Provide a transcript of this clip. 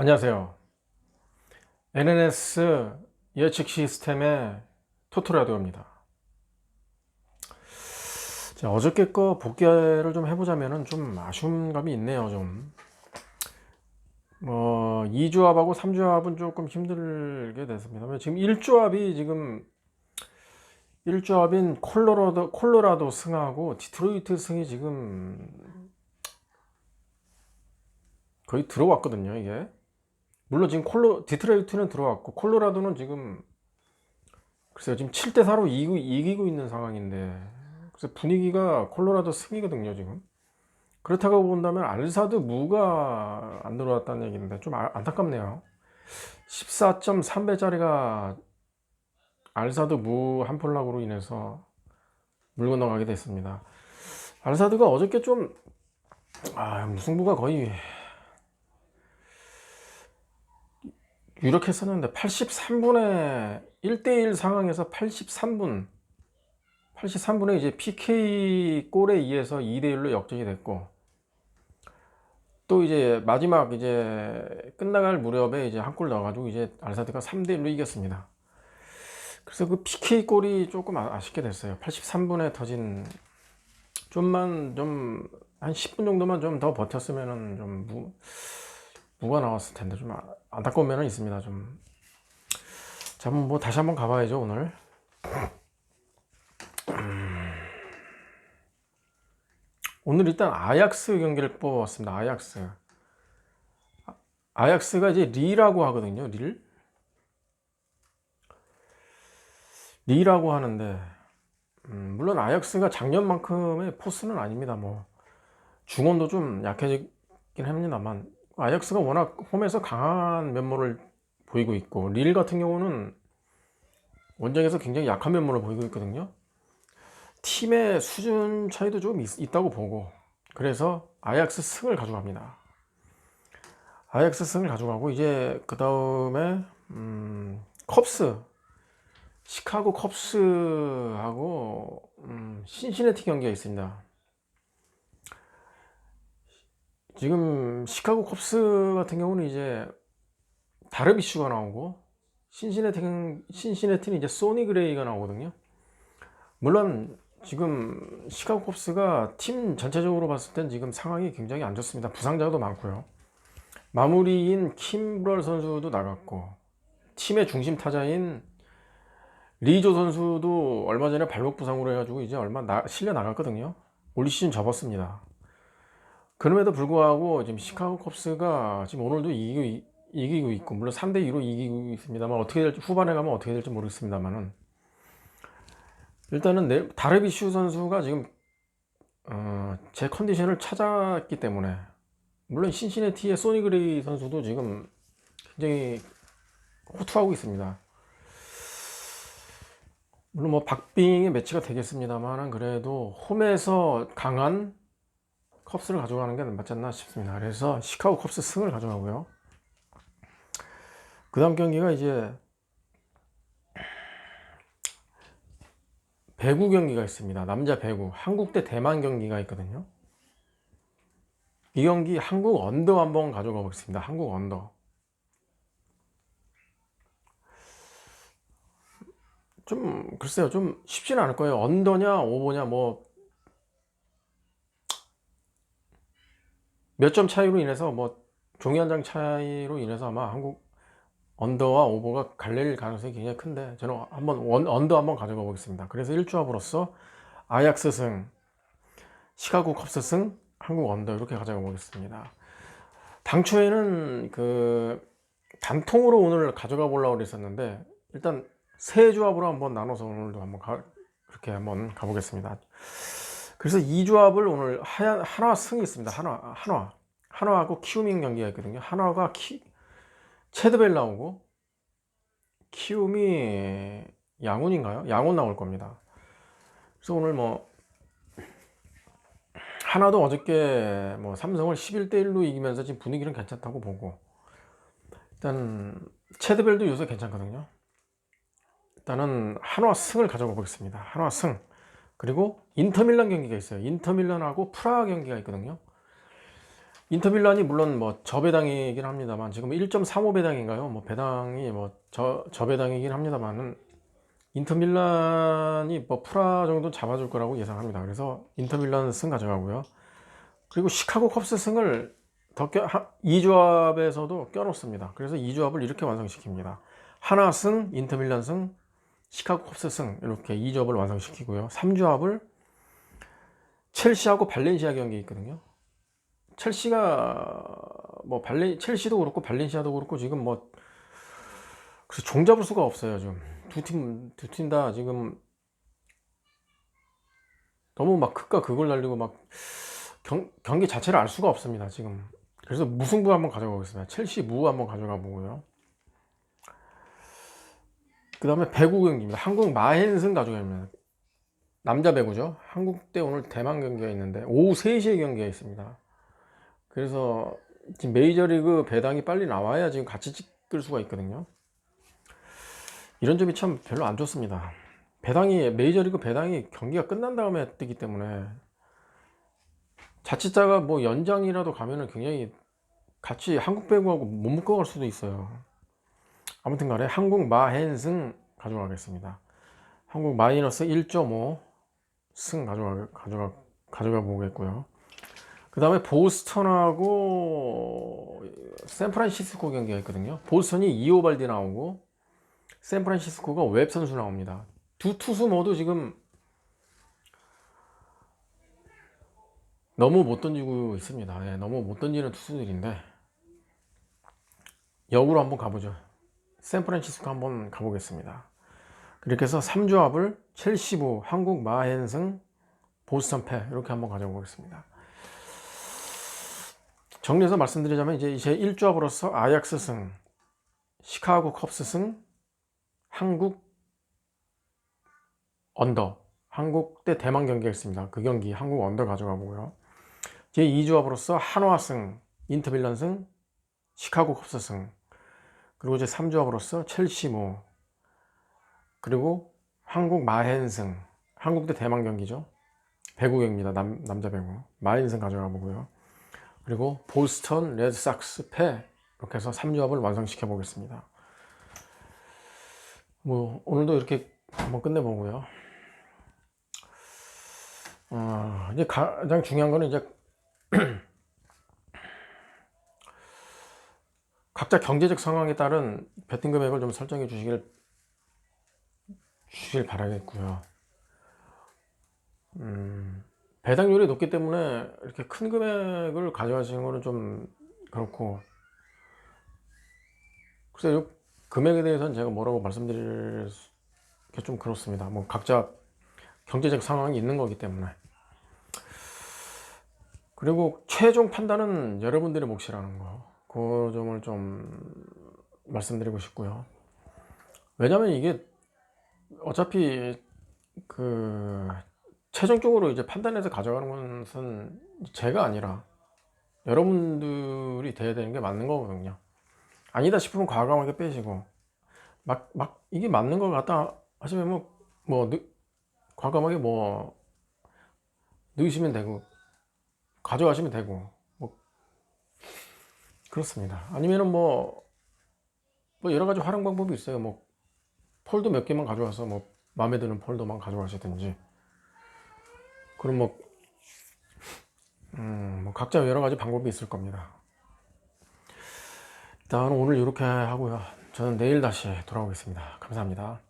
안녕하세요. NNS 예측 시스템의 토토라디오입니다. 자, 어저께 거 복귀를 좀 해보자면은 좀 아쉬운 감이 있네요, 좀. 뭐, 2조합하고 3조합은 조금 힘들게 됐습니다. 지금 1조합이 지금 1조합인 콜로라도, 콜로라도 승하고 디트로이트 승이 지금 거의 들어왔거든요, 이게. 물론 지금 콜로 디트로이트는 들어왔고 콜로라도는 지금 글쎄요 지금 7대 4로 이기고, 이기고 있는 상황인데 그래서 분위기가 콜로라도 승이거든요 지금. 그렇다고 본다면 알사드 무가 안 들어왔다는 얘기인데 좀 아- 안타깝네요. 14.3배짜리가 알사드 무 한 폴락으로 인해서 물 건너가게 됐습니다. 알사드가 어저께 좀 아, 무승부가 거의 유력했었는데 83분에 1대1 상황에서 83분 83분에 이제 PK 골에 의해서 2대1로 역전이 됐고 또 이제 마지막 이제 끝나갈 무렵에 이제 한 골 넣어가지고 이제 알사드가 3대1로 이겼습니다. 그래서 그 PK 골이 조금 아- 아쉽게 됐어요. 83분에 터진 좀만 좀 한 10분 정도만 좀 더 버텼으면은 좀 무, 무가 나왔을 텐데 좀 아- 안타까운 면은 있습니다. 좀. 자, 뭐 다시 한번 가봐야죠 오늘. 음. 오늘 일단 아약스 경기를 뽑아봤습니다. 아약스. 아- 아약스가 이제 리라고 하거든요. 릴. 리라고 하는데 음, 물론 아약스가 작년만큼의 포스는 아닙니다. 뭐 중원도 좀 약해지긴 합니다만 아약스가 워낙 홈에서 강한 면모를 보이고 있고 릴 같은 경우는 원정에서 굉장히 약한 면모를 보이고 있거든요. 팀의 수준 차이도 좀 있, 다고 보고 그래서 아약스 승을 가져갑니다. 아약스 승을 가져가고 이제 그 다음에 음, 컵스 시카고 컵스하고 음, 신시내티 경기가 있습니다. 지금 시카고 컵스 같은 경우는 이제 다르비슈가 나오고 신시내티 신시내티는 이제 소니 그레이가 나오거든요. 물론 지금 시카고 컵스가 팀 전체적으로 봤을 땐 지금 상황이 굉장히 안 좋습니다. 부상자도 많고요. 마무리인 킴브럴 선수도 나갔고 팀의 중심 타자인 리조 선수도 얼마 전에 발목 부상으로 해가지고 이제 얼마 나, 실려 나갔거든요. 올 시즌 접었습니다. 그럼에도 불구하고 지금 시카고 컵스가 지금 오늘도 이기고, 이- 이기고 있고 물론 3대 2로 이기고 있습니다만 어떻게 될지 후반에 가면 어떻게 될지 모르겠습니다만은 일단은 내, 다르비슈 선수가 지금 어, 제 컨디션을 찾았기 때문에 물론 신시내티의 소니 그레이 선수도 지금 굉장히 호투하고 있습니다. 물론 뭐 박빙의 매치가 되겠습니다만은 그래도 홈에서 강한 컵스를 가져가는 게 맞지 않나 싶습니다. 그래서 시카고 컵스 승을 가져가고요. 그 다음 경기가 이제 배구 경기가 있습니다. 남자 배구. 한국 대 대만 경기가 있거든요. 이 경기 한국 언더 한번 가져가 보겠습니다. 한국 언더. 좀 글쎄요. 좀 쉽지는 않을 거예요. 언더냐 오버냐 뭐 몇 점 차이로 인해서 뭐 종이 한 장 차이로 인해서 아마 한국 언더와 오버가 갈릴 가능성이 굉장히 큰데 저는 한번 원, 언더 한번 가져가 보겠습니다. 그래서 1조합으로서 아약스 승, 시카고 컵스 승, 한국 언더 이렇게 가져가 보겠습니다. 당초에는 그 단통으로 오늘 가져가 보려고 그랬었는데 일단 세 조합으로 한번 나눠서 오늘도 한번 가, 그렇게 한번 가보겠습니다. 그래서 이 조합을 오늘 하얀 한화 승이 있습니다. 한화 한화 한화하고 키우밍 경기가 있거든요. 한화가 키 체드벨 나오고 키움이 양훈인가요? 양훈 나올 겁니다. 그래서 오늘 뭐 하나도 어저께 뭐 삼성을 11대 1로 이기면서 지금 분위기는 괜찮다고 보고 일단 체드벨도 요새 괜찮거든요. 일단은 한화 승을 가져가 보겠습니다. 한화 승. 그리고 인터밀란 경기가 있어요. 인터밀란하고 프라하 경기가 있거든요. 인터밀란이 물론 뭐 저배당이긴 합니다만 지금 1.35 배당인가요? 뭐 배당이 뭐 저 저배당이긴 합니다만은 인터밀란이 뭐 프라 정도 잡아줄 거라고 예상합니다. 그래서 인터밀란 승 가져가고요. 그리고 시카고 컵스 승을 더 껴, 하, 이 조합에서도 껴놓습니다. 그래서 이 조합을 이렇게 완성시킵니다. 하나 승, 인터밀란 승, 시카고 컵스 승 이렇게 이 조합을 완성시키고요. 3조합을 첼시하고 발렌시아 경기 있거든요. 첼시가 뭐 발렌 첼시도 그렇고 발렌시아도 그렇고 지금 뭐 그래서 종잡을 수가 없어요 지금 두 팀 두 팀 다 지금 너무 막 극과 극을 날리고 막 경, 경기 자체를 알 수가 없습니다 지금 그래서 무승부 한번 가져가겠습니다 첼시 무 한번 가져가 보고요 그 다음에 배구 경기입니다 한국 마헨승 가져갑니다 남자 배구죠 한국 대 오늘 대만 경기가 있는데 오후 3시에 경기가 있습니다 그래서 지금 메이저리그 배당이 빨리 나와야 지금 같이 찍을 수가 있거든요. 이런 점이 참 별로 안 좋습니다. 배당이 메이저리그 배당이 경기가 끝난 다음에 뜨기 때문에 자칫자가 뭐 연장이라도 가면은 굉장히 같이 한국 배구하고 못 묶어갈 수도 있어요. 아무튼 간에 한국 마헨승 가져가겠습니다. 한국 마이너스 1.5승 가져가, 가져가, 가져가 보겠고요. 그 다음에 보스턴하고 샌프란시스코 경기가 있거든요. 보스턴이 이오발디 나오고 샌프란시스코가 웹 선수 나옵니다. 두 투수 모두 지금 너무 못 던지고 있습니다. 네, 너무 못 던지는 투수들인데 역으로 한번 가보죠. 샌프란시스코 한번 가보겠습니다. 그렇게 해서 3조합을 첼시부, 한국 마헨승, 보스턴 패 이렇게 한번 가져보겠습니다. 정리해서 말씀드리자면 이제 제 1조합으로서 아약스 승, 시카고 컵스 승, 한국 언더, 한국 대 대만 경기가 있습니다. 그 경기 한국 언더 가져가 보고요. 제 2조합으로서 한화 승, 인터밀란 승, 시카고 컵스 승, 그리고 제 3조합으로서 첼시 모, 그리고 한국 마헨 승, 한국 대 대만 경기죠. 배구경입니다. 남, 남자 배구. 마헨 승 가져가 보고요. 그리고 보스턴 레드삭스 패 이렇게 해서 3조합을 완성시켜 보겠습니다. 뭐 오늘도 이렇게 한번 끝내보고요. 어, 이제 가장 중요한 거는 이제 각자 경제적 상황에 따른 베팅 금액을 좀 설정해 주시길 주시길 바라겠고요. 음, 배당률이 높기 때문에 이렇게 큰 금액을 가져가시는 거는 좀 그렇고. 글쎄요 금액에 대해서는 제가 뭐라고 말씀드릴 게 좀 그렇습니다. 뭐 각자 경제적 상황이 있는 거기 때문에. 그리고 최종 판단은 여러분들의 몫이라는 거 그 점을 좀 말씀드리고 싶고요 왜냐면 이게 어차피 그 최종적으로 이제 판단해서 가져가는 것은 제가 아니라 여러분들이 돼야 되는 게 맞는 거거든요. 아니다 싶으면 과감하게 빼시고 막, 막 이게 맞는 것 같다 하시면 뭐, 뭐 늦, 과감하게 뭐 넣으시면 되고 가져가시면 되고 뭐 그렇습니다. 아니면은 뭐, 뭐 여러 가지 활용 방법이 있어요. 뭐 폴더 몇 개만 가져와서 뭐 마음에 드는 폴더만 가져가시든지 그럼 뭐, 음, 뭐 각자 여러 가지 방법이 있을 겁니다. 일단 오늘 이렇게 하고요. 저는 내일 다시 돌아오겠습니다. 감사합니다.